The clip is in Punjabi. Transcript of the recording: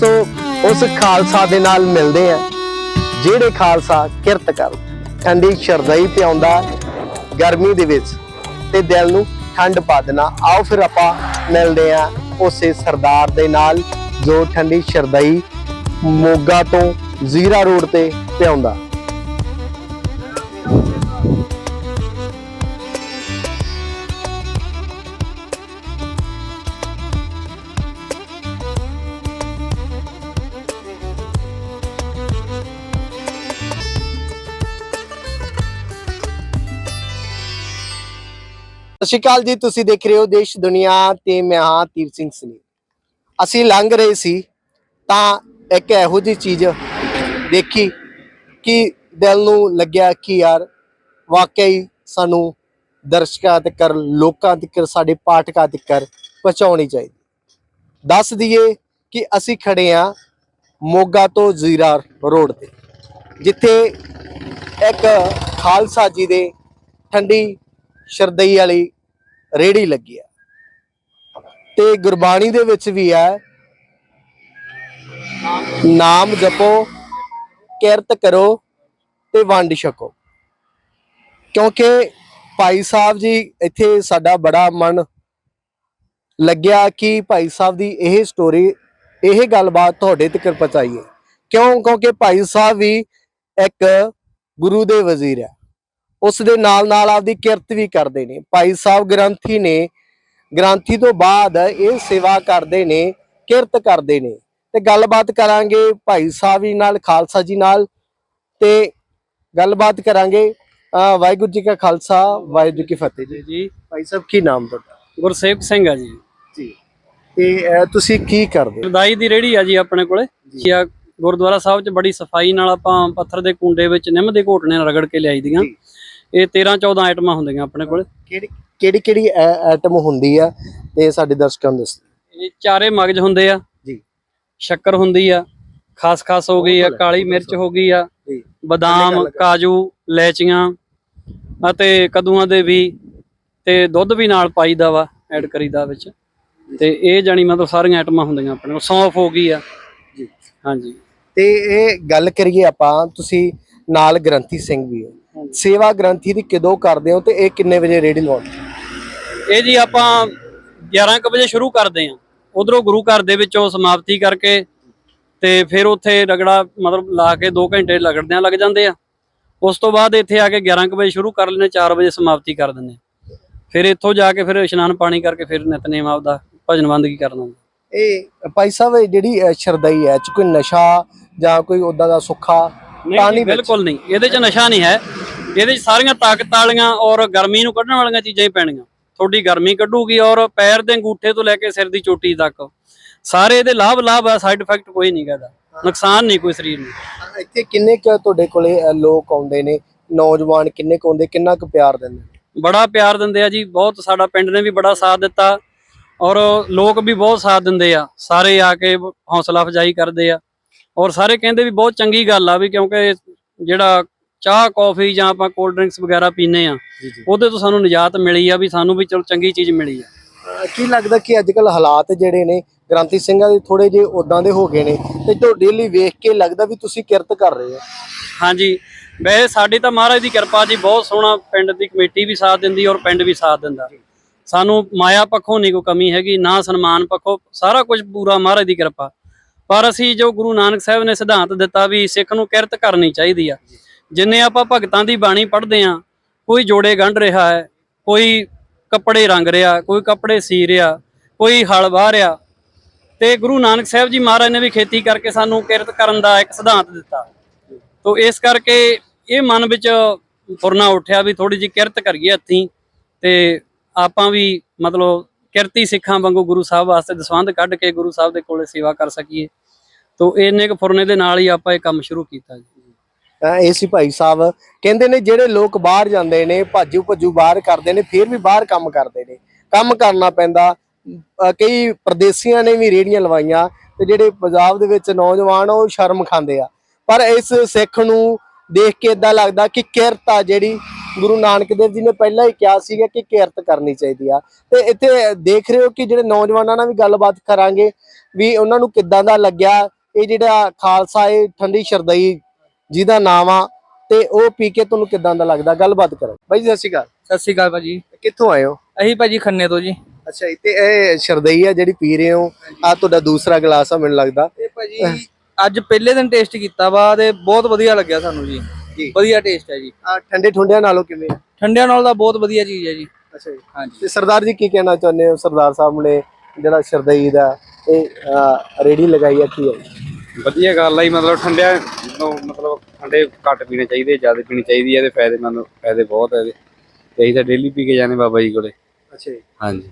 ਦੋਸਤੋ, ਉਸ ਖਾਲਸਾ ਦੇ ਨਾਲ ਮਿਲਦੇ ਆ। ਜਿਹੜੇ ਖਾਲਸਾ ਕਿਰਤ ਕਰ ਠੰਡੀ ਸ਼ਰਦਾਈ ਪਿਆਉਂਦਾ ਗਰਮੀ ਦੇ ਵਿੱਚ, ਤੇ ਦਿਲ ਨੂੰ ਠੰਡ ਪਾ ਦੇਣਾ। ਆਓ ਫਿਰ ਆਪਾਂ ਮਿਲਦੇ ਆ ਉਸੇ ਸਰਦਾਰ ਦੇ ਨਾਲ, ਜੋ ਠੰਡੀ ਸ਼ਰਦਾਈ ਮੋਗਾ ਤੋਂ ਜ਼ੀਰਾ ਰੋਡ ਤੇ ਪਿਆਉਂਦਾ। ਸਤਿ ਸ਼੍ਰੀ ਅਕਾਲ ਜੀ, ਤੁਸੀਂ ਦੇਖ ਰਹੇ ਹੋ ਦੇਸ਼, ਦੁਨੀਆ ਤੇ ਮੈਂ ਹਾਂ ਤੀਰ ਸਿੰਘ ਸਨੀ ਅਸੀਂ ਲੰਘ ਰਹੇ ਸੀ ਤਾਂ ਇੱਕ ਇਹੋ ਜਿਹੀ ਚੀਜ਼ ਦੇਖੀ ਕਿ ਦਿਲ ਨੂੰ ਲੱਗਿਆ ਕਿ ਯਾਰ ਵਾਕਈ ਸਾਨੂੰ ਦਰਸ਼ਕਾਂ ਤੱਕ ਲੋਕਾਂ ਤੱਕ ਸਾਡੇ ਪਾਠਕਾਂ ਤੱਕ ਪਹੁੰਚਾਉਣੀ ਚਾਹੀਦੀ। ਦੱਸ ਦਈਏ ਕਿ ਅਸੀਂ ਖੜੇ ਆ ਮੋਗਾ ਤੋਂ ਜ਼ੀਰਾ ਰੋਡ ਤੇ, ਜਿੱਥੇ ਇੱਕ ਖਾਲਸਾ ਜੀ ਦੇ ਠੰਡੀ ਸ਼ਰਦਈ ਵਾਲੀ ਰੇੜੀ ਲੱਗੀ ਹੈ ਤੇ ਗੁਰਬਾਣੀ ਦੇ ਵਿੱਚ ਵੀ ਹੈ ਨਾਮ ਜਪੋ, ਕਿਰਤ ਕਰੋ ਤੇ ਵੰਡ ਛਕੋ। ਕਿਉਂਕਿ ਭਾਈ ਸਾਹਿਬ ਜੀ, ਇੱਥੇ ਸਾਡਾ ਬੜਾ ਮਨ ਲੱਗਿਆ ਕਿ ਭਾਈ ਸਾਹਿਬ ਦੀ ਇਹ ਸਟੋਰੀ ਇਹ ਗੱਲਬਾਤ ਤੁਹਾਡੇ ਤੱਕ ਪਹੁੰਚਾਈਏ। ਕਿਉਂ? ਕਿਉਂਕਿ ਭਾਈ ਸਾਹਿਬ ਵੀ ਇੱਕ ਗੁਰੂ ਦੇ ਵਜ਼ੀਰ ਹੈ ਉਸ ਦੇ ਨਾਲ ਨਾਲ ਆਪਦੀ ਕਿਰਤ ਵੀ ਕਰਦੇ ਨੇ। ਭਾਈ ਸਾਹਿਬ ਗ੍ਰੰਥੀ ਨੇ ਗ੍ਰੰਥੀ ਤੋਂ ਬਾਅਦ ਇਹ ਸੇਵਾ ਕਰਦੇ ਨੇ ਕਿਰਤ ਕਰਦੇ ਨੇ। ਤੇ ਗੱਲਬਾਤ ਕਰਾਂਗੇ ਭਾਈ ਸਾਹਿਬ ਜੀ ਨਾਲ ਖਾਲਸਾ ਜੀ ਨਾਲ। ਤੇ ਗੱਲਬਾਤ ਕਰਾਂਗੇ ਵਾਹਿਗੁਰੂ ਜੀ ਕਾ ਖਾਲਸਾ ਵਾਹਿਗੁਰੂ ਜੀ ਕੀ ਫਤਿਹ ਜੀ। ਜੀ ਭਾਈ ਸਾਹਿਬ ਕੀ ਨਾਮ ਤੁਹਾਡਾ? ਗੁਰਸੇਵਕ ਸਿੰਘ ਆ ਜੀ। ਜੀ। ਤੇ ਤੁਸੀਂ ਕੀ ਕਰਦੇ? ਹੋ ਰਦਾਈ ਦੀ ਰੇੜੀ ਆ ਜੀ ਆਪਣੇ ਕੋਲੇ। ਜੀ। ਆ ਗੁਰਦੁਆਰਾ ਸਾਹਿਬ 'ਚ ਬੜੀ ਸਫ਼ਾਈ ਨਾਲ ਆਪਾਂ ਪੱਥਰ ਦੇ ਕੁੰਡੇ ਵਿੱਚ ਨਿੰਮ ਦੇ ਘੋਟਣੇ ਨਾਲ ਰਗੜ ਕੇ ਲਿਆਈ ਦੀਆਂ। ਇਹ 13 14 ਆਈਟਮਾਂ ਹੁੰਦੀਆਂ ਆਪਣੇ ਕੋਲੇ। ਕਿਹੜੀ ਕਿਹੜੀ ਕਿਹੜੀ ਆਈਟਮ ਹੁੰਦੀ ਆ? ਤੇ ਸਾਡੇ ਦਰਸ਼ਕਾਂ ਨੂੰ ਦੱਸੋ ਇਹ ਚਾਰੇ ਮਗਜ ਹੁੰਦੇ ਆ। ਜੀ। ਸ਼ੱਕਰ ਹੁੰਦੀ ਆ ਖਾਸ ਖਾਸ ਹੋ ਗਈ ਆ ਕਾਲੀ ਮਿਰਚ ਹੋ ਗਈ ਆ ਜੀ। ਬਦਾਮ ਕਾਜੂ ਲੈਚੀਆਂ ਅਤੇ ਕਦੂਆਂ ਦੇ ਵੀ ਤੇ ਦੁੱਧ ਵੀ ਨਾਲ ਪਾਈਦਾ ਵਾ ਐਡ ਕਰੀਦਾ ਵਿੱਚ। ਤੇ ਇਹ ਜਾਨੀ ਮਤਲਬ ਸਾਰੀਆਂ ਆਈਟਮਾਂ ਹੁੰਦੀਆਂ ਆਪਣੇ ਕੋਲ। ਸੌਂਫ ਹੋ ਗਈ ਆ। ਜੀ। ਹਾਂਜੀ। ਤੇ ਇਹ ਗੱਲ ਕਰੀਏ ਆਪਾਂ ਤੁਸੀਂ ਨਾਲ ਗ੍ਰੰਥੀ ਸਿੰਘ ਵੀ ਹੋ। ਸੇਵਾ ਗ੍ਰੰਥੀ ਦੀ ਕਦੋਂ ਕਰਦੇ ਹੋ ਤੇ ਇਹ ਕਿੰਨੇ ਵਜੇ ਰੇਡੀ ਲਾਉਂਦੇ ਇਹ ਜੀ ਆਪਾਂ 11 ਕੁ ਵਜੇ ਸ਼ੁਰੂ ਕਰਦੇ ਆਂ ਉਧਰੋਂ ਗੁਰੂ ਘਰ ਦੇ ਵਿੱਚੋਂ ਸਮਾਪਤੀ ਕਰਕੇ ਤੇ ਫਿਰ ਉੱਥੇ ਰਗੜਾ ਮਤਲਬ ਲਾ ਕੇ 2 ਘੰਟੇ ਲੱਗਦਿਆਂ ਲੱਗ ਜਾਂਦੇ ਆ। ਉਸ ਤੋਂ ਬਾਅਦ ਇੱਥੇ ਆ ਕੇ 11 ਕੁ ਵਜੇ ਸ਼ੁਰੂ ਕਰ ਲੈਨੇ 4 ਵਜੇ ਸਮਾਪਤੀ ਕਰ ਦਿੰਦੇ ਆ। ਫਿਰ ਇੱਥੋਂ ਜਾ ਕੇ ਫਿਰ ਇਸ਼ਨਾਨ ਪਾਣੀ ਕਰਕੇ ਫਿਰ ਨਿਤਨੇਮ ਆਪਦਾ ਭਜਨ ਬੰਦਗੀ ਕਰਨਾ ਇਹ ਭਾਈ ਸਾਹਿਬ ਜਿਹੜੀ ਸ਼ਰਦਈ ਹੈ ਚ ਕੋਈ ਨਸ਼ਾ ਜਾਂ ਕੋਈ ਉਦਾਂ ਦਾ ਸੁੱਖਾ? ਨਹੀਂ ਬਿਲਕੁਲ ਨਹੀਂ। ਇਹਦੇ 'ਚ ਨਸ਼ਾ ਨਹੀਂ ਹੈ। ਇਹਦੇ 'ਚ ਸਾਰੀਆਂ ਤਾਕਤ ਵਾਲੀਆਂ ਔਰ ਗਰਮੀ ਨੂੰ ਕੱਢਣ ਵਾਲੀਆਂ ਚੀਜ਼ਾਂ ਹੀ ਪੈਣੀਆਂ। ਤੁਹਾਡੀ ਗਰਮੀ ਕੱਢੂਗੀ ਔਰ ਪੈਰ ਦੇ ਅੰਗੂਠੇ ਤੋਂ ਲੈ ਕੇ ਸਿਰ ਦੀ ਚੋਟੀ ਤੱਕ। ਸਾਰੇ ਇਹਦੇ ਲਾਭ ਲਾਭ ਆ ਸਾਈਡ ਇਫੈਕਟ ਕੋਈ ਨਹੀਂ ਹੈਗਾ ਨੁਕਸਾਨ ਨਹੀਂ ਕੋਈ ਸਰੀਰ ਨੂੰ। ਇੱਥੇ ਕਿੰਨੇ ਕੁ ਤੁਹਾਡੇ ਕੋਲੇ ਲੋਕ ਆਉਂਦੇ ਨੇ? ਨੌਜਵਾਨ ਕਿੰਨੇ ਕੁ ਆਉਂਦੇ? ਕਿੰਨਾ ਕੁ ਪਿਆਰ ਦਿੰਦੇ ਨੇ? ਬੜਾ ਪਿਆਰ ਦਿੰਦੇ ਆ ਜੀ। ਬਹੁਤ ਸਾਡਾ ਪਿੰਡ ਨੇ ਵੀ ਬੜਾ ਸਾਥ ਦਿੱਤਾ। ਔਰ ਲੋਕ ਵੀ ਬਹੁਤ ਸਾਥ ਦਿੰਦੇ ਆ। ਸਾਰੇ ਆ ਕੇ ਹੌਸਲਾ ਅਫਜਾਈ ਕਰਦੇ ਆ। ਔਰ ਸਾਰੇ ਕਹਿੰਦੇ ਵੀ ਬਹੁਤ ਚੰਗੀ ਗੱਲ ਆ ਵੀ ਕਿਉਂਕਿ ਜਿਹੜਾ ਚਾਹ ਕੌਫੀ ਜਾਂ ਆਪਾਂ ਕੋਲਡ ਡਰਿੰਕਸ ਵਗੈਰਾ ਪੀਨੇ ਆ ਜੀ ਜੀ। ਉਹਦੇ ਤੋਂ ਸਾਨੂੰ ਨਿਜਾਤ ਮਿਲੀ ਆ ਵੀ ਸਾਨੂੰ ਵੀ ਚਲੋ ਚੰਗੀ ਚੀਜ਼ ਮਿਲੀ ਆ। ਕੀ ਲੱਗਦਾ ਕਿ ਅੱਜ ਕੱਲ ਹਾਲਾਤ ਜਿਹੜੇ ਨੇ ਗ੍ਰਾਂਤੀ ਸਿੰਘਾਂ ਦੇ ਥੋੜੇ ਜਿਹੇ ਉਦਾਂ ਦੇ ਹੋ ਗਏ ਨੇ ਤੇ ਤੁਹਾਡੇ ਲਈ ਵੇਖ ਕੇ ਲੱਗਦਾ ਵੀ ਤੁਸੀਂ ਕਿਰਤ ਕਰ ਰਹੇ ਹੋ? ਹਾਂਜੀ। ਵੈਸੇ ਸਾਡੀ ਤਾਂ ਮਹਾਰਾਜ ਦੀ ਕਿਰਪਾ ਜੀ ਬਹੁਤ ਸੋਹਣਾ ਪਿੰਡ ਦੀ ਕਮੇਟੀ ਵੀ ਸਾਥ ਦਿੰਦੀ ਔਰ ਪਿੰਡ ਵੀ ਸਾਥ ਦਿੰਦਾ। ਸਾਨੂੰ ਮਾਇਆ ਪੱਖੋਂ ਨਹੀਂ ਕੋਈ ਕਮੀ ਹੈਗੀ ਨਾ ਸਨਮਾਨ ਪੱਖੋਂ ਸਾਰਾ ਕੁਝ ਪੂਰਾ ਮਹਾਰਾਜ ਦੀ ਕਿਰਪਾ। ਪਰ ਅਸੀਂ ਜੋ ਗੁਰੂ ਨਾਨਕ ਸਾਹਿਬ ਨੇ ਸਿਧਾਂਤ ਦਿੱਤਾ ਵੀ ਸਿੱਖ ਨੂੰ ਕਿਰਤ ਕਰਨੀ ਚਾਹੀਦੀ ਆ। ਜਿੰਨੇ ਆਪਾਂ ਭਗਤਾਂ ਦੀ ਬਾਣੀ ਪੜ੍ਹਦੇ ਆ ਕੋਈ ਜੋੜੇ ਗੰਢ ਰਿਹਾ ਹੈ, ਕੋਈ ਕੱਪੜੇ ਰੰਗ ਰਿਹਾ, ਕੋਈ ਕੱਪੜੇ ਸੀ ਰਿਹਾ, ਕੋਈ ਹਲ ਵਾਹ ਰਿਹਾ। ਤੇ ਗੁਰੂ ਨਾਨਕ ਸਾਹਿਬ ਜੀ ਮਹਾਰਾਜ ਨੇ ਵੀ ਖੇਤੀ ਕਰਕੇ ਸਾਨੂੰ ਕਿਰਤ ਕਰਨ ਦਾ ਇੱਕ ਸਿਧਾਂਤ ਦਿੱਤਾ। ਤੋ ਇਸ ਕਰਕੇ ਇਹ ਮਨ ਵਿੱਚ ਫੁਰਨਾ ਉੱਠਿਆ ਵੀ ਥੋੜੀ ਜਿਹੀ ਕਿਰਤ ਕਰੀਏ ਹੱਥੀਂ ਤੇ ਆਪਾਂ ਵੀ ਮਤਲਬ ਕਿਰਤੀ ਸਿੱਖਾਂ ਵਾਂਗੂ ਗੁਰੂ ਸਾਹਿਬ ਵਾਸਤੇ ਦਸਵੰਧ ਕੱਢ ਕੇ ਗੁਰੂ ਸਾਹਿਬ ਦੇ ਕੋਲੇ ਸੇਵਾ ਕਰ ਸਕੀਏ। ਤੋ ਇੰਨੇ ਕੁ ਫੁਰਨੇ ਦੇ ਨਾਲ ਹੀ ਆਪਾਂ ਇਹ ਕੰਮ ਸ਼ੁਰੂ ਕੀਤਾ ਜੀ। ਅਹ ਇਹ ਸੀ ਭਾਈ ਸਾਹਿਬ। ਕਹਿੰਦੇ ਨੇ ਜਿਹੜੇ ਲੋਕ ਬਾਹਰ ਜਾਂਦੇ ਨੇ, ਭਾਜੂ ਭੱਜੂ ਬਾਹਰ ਕਰਦੇ ਨੇ, ਫਿਰ ਵੀ ਬਾਹਰ ਕੰਮ ਕਰਦੇ ਨੇ। ਕੰਮ ਕਰਨਾ ਪੈਂਦਾ। ਕਈ ਪਰਦੇਸੀਆਂ ਨੇ ਵੀ ਰੇੜੀਆਂ ਲਵਾਈਆਂ ਤੇ ਜਿਹੜੇ ਪੰਜਾਬ ਦੇ ਵਿੱਚ ਨੌਜਵਾਨ, ਉਹ ਸ਼ਰਮ ਖਾਂਦੇ ਆ। ਪਰ ਇਸ ਸਿੱਖ ਨੂੰ ਦੇਖ ਕੇ ਇਦਾਂ ਲੱਗਦਾ ਕਿ ਕਿਰਤ ਆ ਜਿਹੜੀ ਗੁਰੂ ਨਾਨਕ ਦੇਵ ਜੀ ਨੇ ਪਹਿਲਾਂ ਹੀ ਕਿਹਾ ਸੀਗਾ ਕਿ ਕਿਰਤ ਕਰਨੀ ਚਾਹੀਦੀ ਆ। ਤੇ ਇੱਥੇ ਦੇਖ ਰਹੇ ਹੋ ਕਿ ਜਿਹੜੇ ਨੌਜਵਾਨਾਂ ਨਾਲ ਵੀ ਗੱਲਬਾਤ ਕਰਾਂਗੇ ਵੀ ਉਹਨਾਂ ਨੂੰ ਕਿੱਦਾਂ ਦਾ ਲੱਗਿਆ। ਇਹ ਜਿਹੜਾ ਖਾਲਸਾ, ਇਹ ਠੰਡੀ ਸ਼ਰਦਈ ਜਿਹਦਾ ਨਾਮ ਆ ਤੇ ਉਹ ਪੀ ਕੇ ਤੁਹਾਨੂੰ ਕਿੱਦਾਂ ਦਾ ਲੱਗਦਾ? ਗੱਲਬਾਤ ਕਰਾਂ। ਬਾਈ ਜੀ ਸਤਿ ਸ਼੍ਰੀ ਅਕਾਲ। ਸਤਿ ਸ਼੍ਰੀ ਅਕਾਲ ਭਾਜੀ। ਕਿੱਥੋਂ ਆਏ ਹੋ? ਅਸੀਂ ਭਾਜੀ ਖੰਨੇ ਤੋਂ ਜੀ। ਅੱਛਾ ਤੇ ਇਹ ਸ਼ਰਦਈ ਆ ਜਿਹੜੀ ਪੀ ਰਹੇ ਹੋ ਆ ਤੁਹਾਡਾ ਦੂਸਰਾ ਗਲਾਸ ਆ ਮੈਨੂੰ ਲੱਗਦਾ। ਇਹ ਭਾਜੀ ਅੱਜ ਪਹਿਲੇ ਦਿਨ ਟੇਸਟ ਕੀਤਾ ਵਾ ਤੇ ਬਹੁਤ ਵਧੀਆ ਲੱਗਿਆ ਸਾਨੂੰ ਜੀ। ਜੀ। ਵਧੀਆ ਟੇਸਟ ਹੈ ਜੀ। ਆ ਠੰਡੇ ਠੁੰਡਿਆਂ ਨਾਲੋਂ ਕਿਵੇਂ ਆ? ਠੰਡਿਆਂ ਨਾਲ ਦਾ ਬਹੁਤ ਵਧੀਆ ਚੀਜ਼ ਹੈ ਜੀ। ਅੱਛਾ ਜੀ। ਹਾਂਜੀ। ਤੇ ਸਰਦਾਰ ਜੀ ਕੀ ਕਹਿਣਾ ਚਾਹੁੰਦੇ ਹੋ ਸਰਦਾਰ ਸਾਹਿਬ ਨੇ ਜਿਹੜਾ ਸ਼ਰਦਈ ਦਾ ਇਹ ਰੇਹੜੀ ਲਗਾਈ ਆ ਕੀ ਹੈ ਵਧੀਆ ਗੱਲ ਆ ਜੀ ਮਤਲਬ ਠੰਡਿਆਂ ਠੰਡੇ ਘੱਟ ਪੀਣੇ ਚਾਹੀਦੇ ਜ਼ਿਆਦਾ ਪੀਣੀ ਚਾਹੀਦੀ ਹੈ ਇਹਦੇ ਫਾਇਦੇ ਮੈਨੂੰ ਫਾਇਦੇ ਬਹੁਤ ਹੈ ਇਹਦੇ। ਤੇ ਅਸੀਂ ਤਾਂ ਡੇਲੀ ਪੀ ਕੇ ਜਾਂਦੇ ਬਾਬਾ ਜੀ ਕੋਲੇ। ਅੱਛਾ ਜੀ। ਹਾਂਜੀ।